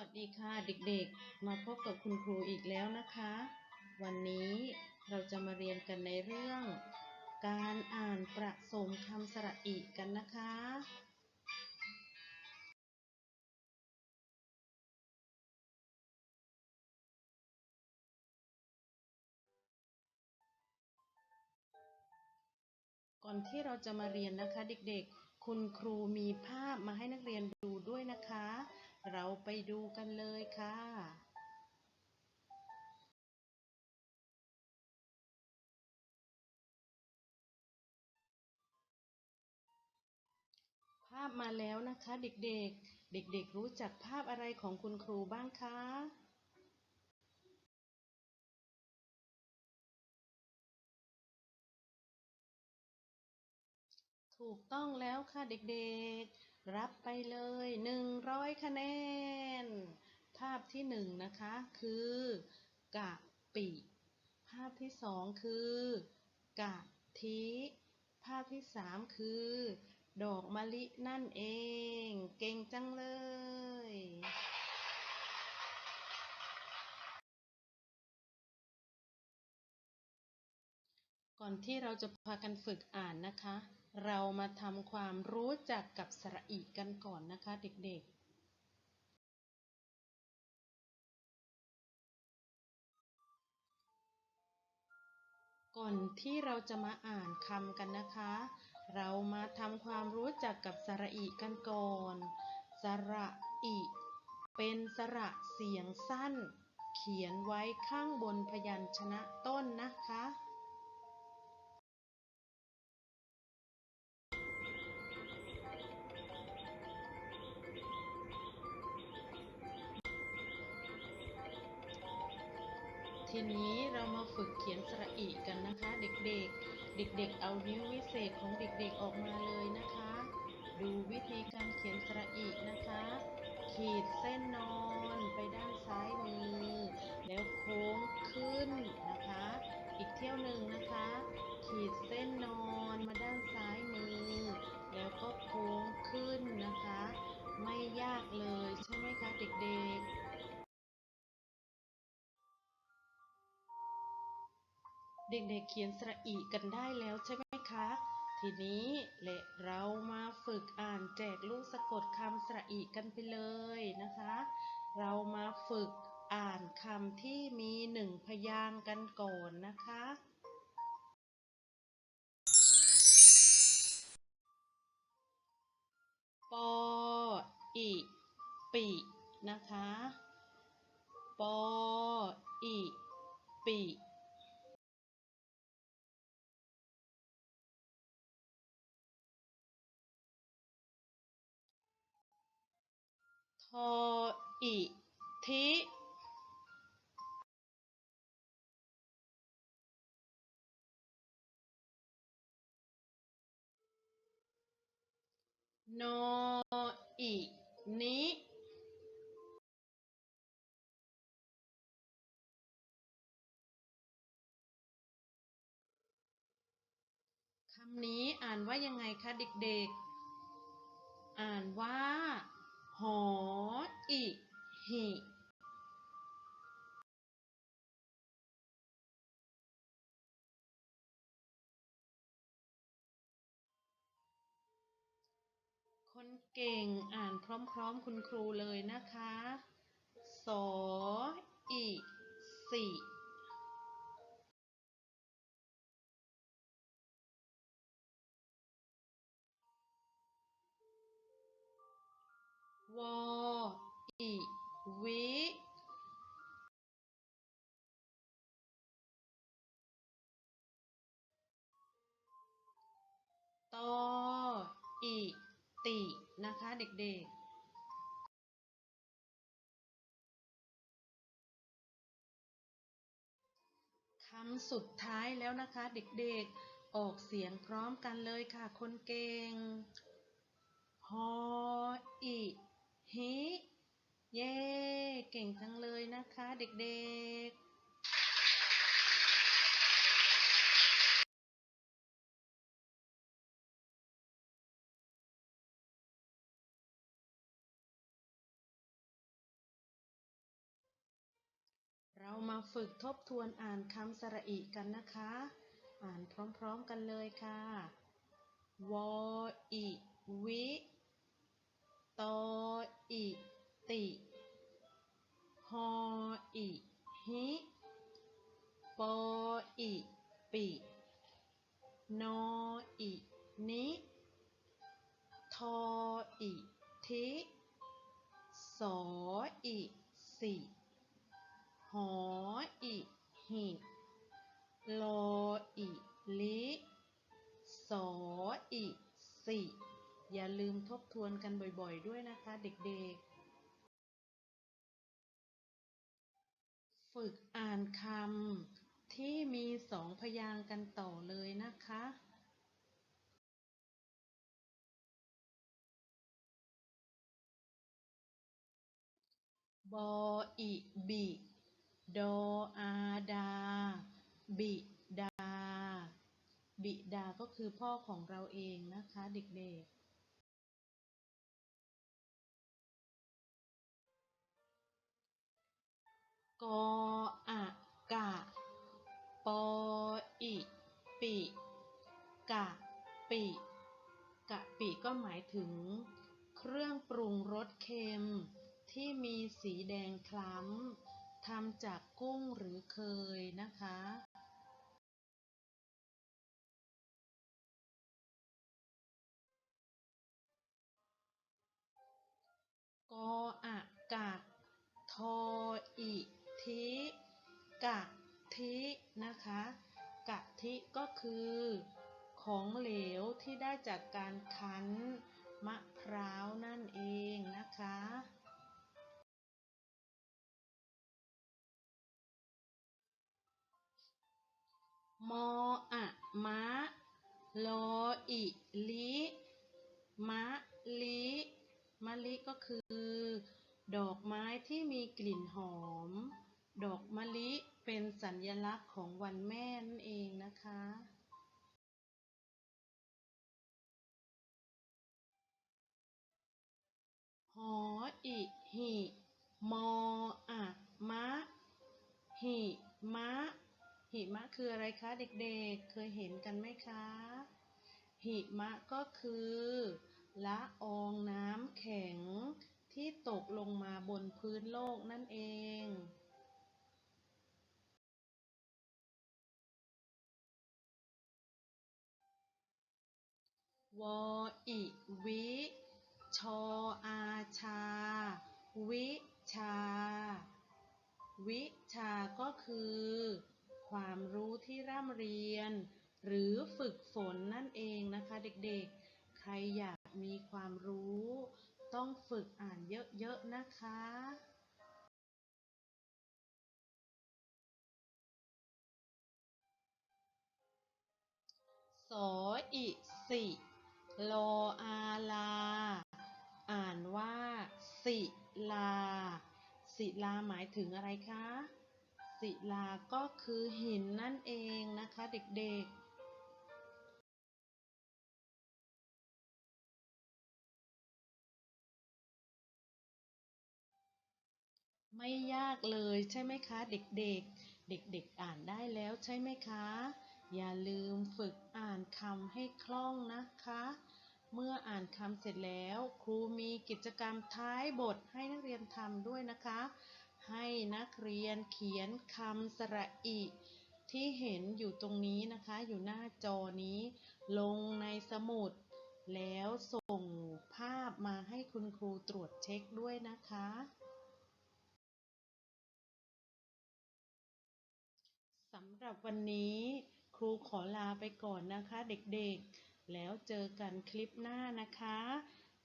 วัสดีค่ะเด็กๆ มาพบกับคุณครูอีกแล้วนะคะ วันนี้เราจะมาเรียนกันในเรื่อง การอ่านประสมคำสระอิกันนะคะ ก่อนที่เราจะมาเรียนนะคะเด็กๆ คุณครูมีภาพมาให้นักเรียนดูด้วยนะคะ เราไปดูกันเลยค่ะภาพมาแล้วนะคะเด็กๆ เด็กๆ รู้จักภาพอะไรของคุณครูบ้างคะ ถูกต้องแล้วค่ะเด็กๆ รับไปเลย 100 คะแนน ภาพที่หนึ่งนะคะคือกะปิ ภาพที่สองคือกะทิ ภาพที่สามคือ ดอกมะลินั่นเอง เก่งจังเลยก่อนที่เราจะพากันฝึกอ่านนะคะ เรามาทำความรู้จักกับสระอีกันก่อนนะคะเด็กๆ ก่อนที่เราจะมาอ่านคำกันนะคะ เรามาทำความรู้จักกับสระอีกันก่อน สระอีเป็นสระเสียงสั้น เขียนไว้ข้างบนพยัญชนะต้นนะคะ เด็กๆ เอานิ้ววิเศษของเด็กๆออกมาเลยนะคะ ดูวิธีการเขียนสระอีนะคะ ขีดเส้นนอนไปด้านซ้ายมือ แล้วโค้งขึ้นนะคะ อีกเที่ยวหนึ่งนะคะ ขีดเส้นนอนมาด้านซ้ายมือ แล้วก็โค้ง เด็กๆเขียนสระอีกันได้แล้วใช่ไหมคะ ทีนี้แหละเรามาฝึกอ่านแจกลูกสะกดคำสระอีกันไปเลยนะคะ เรามาฝึกอ่านคำที่มีหนึ่งพยางค์กันก่อนนะคะปออิปินะคะปออิปิ ออิทินออินิคำนี้อ่านว่ายังไงคะเด็กๆ อ่านว่า เก่งอ่านพร้อมๆ คุณครูเลยนะคะสออิสิวออิวิตออิ ตินะคะเด็กๆคำสุดท้ายแล้วนะคะเด็กๆ ออกเสียงพร้อมกันเลยค่ะ คนเก่ง ฮออิฮิ เย้เก่งจังเลยนะคะเด็กๆ เรามาฝึกทบทวนอ่านคำสระอิกันนะคะ อ่านพร้อมๆกันเลยค่ะ วออิวิ ตออิ ติ ฮออิ ทบทวนกันบ่อยๆ ด้วยนะคะเด็กๆ ฝึกอ่านคำที่มีสองพยางค์กันต่อเลยนะคะบออิบิ ดออาดา บิดา บิดาก็คือพ่อของเราเองนะคะเด็กๆ กออะกะ ปออิปิ กะปิ กะปิก็หมายถึง เครื่องปรุงรสเค็ม ที่มีสีแดงคล้ำทำจากกุ้งหรือเคยนะคะกออะกะ ทออิ ทิกะทินะคะ กะทิก็คือ ของเหลวที่ได้จากการคั้นมะพร้าวนั่นเองนะคะมออะมะลออิลิมะลิมะลิก็คือ ดอกไม้ที่มีกลิ่นหอม ดอกมะลิเป็นสัญลักษณ์ของวันแม่นั่นเองนะคะหออิหิมออะมะ หิมะ หิมะคืออะไรคะเด็กๆ เคยเห็นกันไหมคะ หิมะก็คือละอองน้ำแข็งที่ตกลงมาบนพื้นโลกนั่นเอง วออิวิ ชออาชา วิชา วิชาก็คือ ความรู้ที่ร่ำเรียน หรือฝึกฝนนั่นเองนะคะเด็กๆ ใครอยากมีความรู้ ต้องฝึกอ่านเยอะๆนะคะสออิสิ โลอาลา อ่านว่าศิลา ศิลาหมายถึงอะไรคะ ศิลาก็คือหินนั่นเองนะคะเด็กๆไม่ยากเลยใช่ไหมคะเด็กๆ เด็กๆอ่านได้แล้วใช่ไหมคะ อย่าลืมฝึกอ่านคำให้คล่องนะคะ เมื่ออ่านคำเสร็จแล้ว ครูมีกิจกรรมท้ายบทให้นักเรียนทำด้วยนะคะ ให้นักเรียนเขียนคำสระอิที่เห็นอยู่ตรงนี้นะคะ อยู่หน้าจอนี้ ลงในสมุด แล้วส่งภาพมาให้คุณครูตรวจเช็คด้วยนะคะ สำหรับวันนี้ครูขอลาไปก่อนนะคะเด็กๆ แล้วเจอกันคลิปหน้านะคะ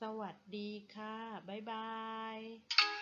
สวัสดีค่ะ บ๊ายบาย